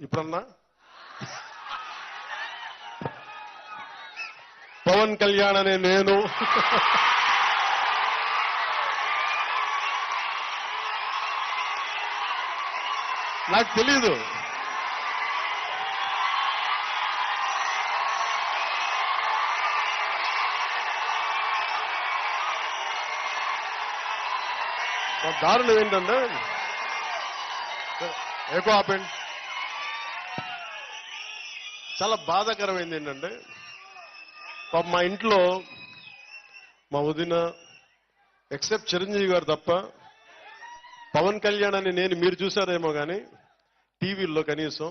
ఇప్పుడన్నా పవన్ కళ్యాణ్ అనే నేను. నాకు తెలీదు. దారుణం ఏంటంటే ఏకో ఆపండి చాలా బాధాకరమైంది ఏంటంటే మా ఇంట్లో మా వదిన ఎక్సెప్ట్ చిరంజీవి గారు తప్ప పవన్ కళ్యాణ్ అని నేను మీరు చూసారేమో కానీ టీవీల్లో కనీసం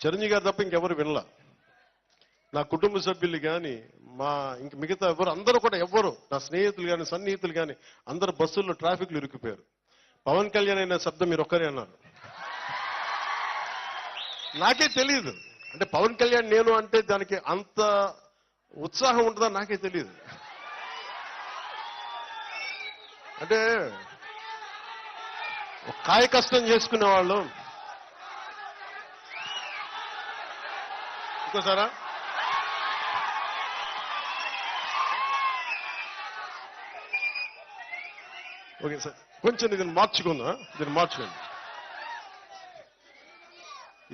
చిరంజీవి గారు తప్ప ఇంకెవరు వినలా. నా కుటుంబ సభ్యులు కానీ మా ఇంక మిగతా ఎవరు అందరూ కూడా ఎవ్వరు నా స్నేహితులు కానీ సన్నిహితులు కానీ అందరు బస్సుల్లో ట్రాఫిక్లు ఇరుక్కుపోయారు. పవన్ కళ్యాణ్ అయిన శబ్దం మీరు ఒక్కరే అన్నారు. నాకే తెలియదు అంటే పవన్ కళ్యాణ్ నేను అంటే దానికి అంత ఉత్సాహం ఉంటుందని నాకే తెలియదు అంటే కాయ కష్టం చేసుకునే వాళ్ళు. ఇంకోసారా ఓకే సార్. కొంచెం దీన్ని మార్చుకుందా దీన్ని మార్చుకోండి.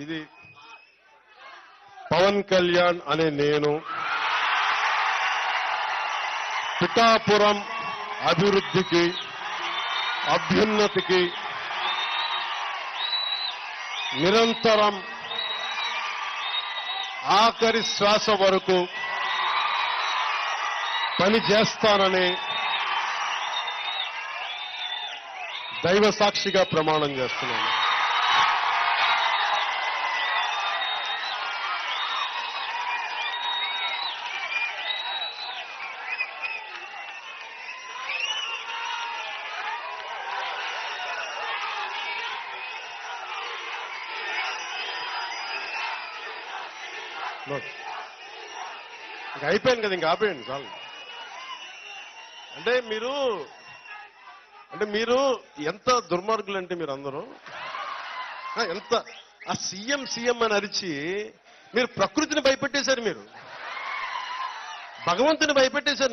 ఇది పవన్ కళ్యాణ్ అనే నేను పిఠాపురం అభివృద్ధికి అభ్యున్నతికి నిరంతరం ఆఖరి శ్వాస వరకు పని చేస్తానని దైవ సాక్షిగా ప్రమాణం చేస్తున్నాను. ఇంకా అయిపోయింది కదా ఇంకా ఆపేయండి చాలు. అంటే మీరు అంటే మీరు ఎంత దుర్మార్గులు అంటే మీరు అందరూ. ఎంత ఆ సీఎం సీఎం అని అరిచి మీరు ప్రకృతిని భయపెట్టేశారు మీరు. భగవంతుని భయపెట్టేశారు.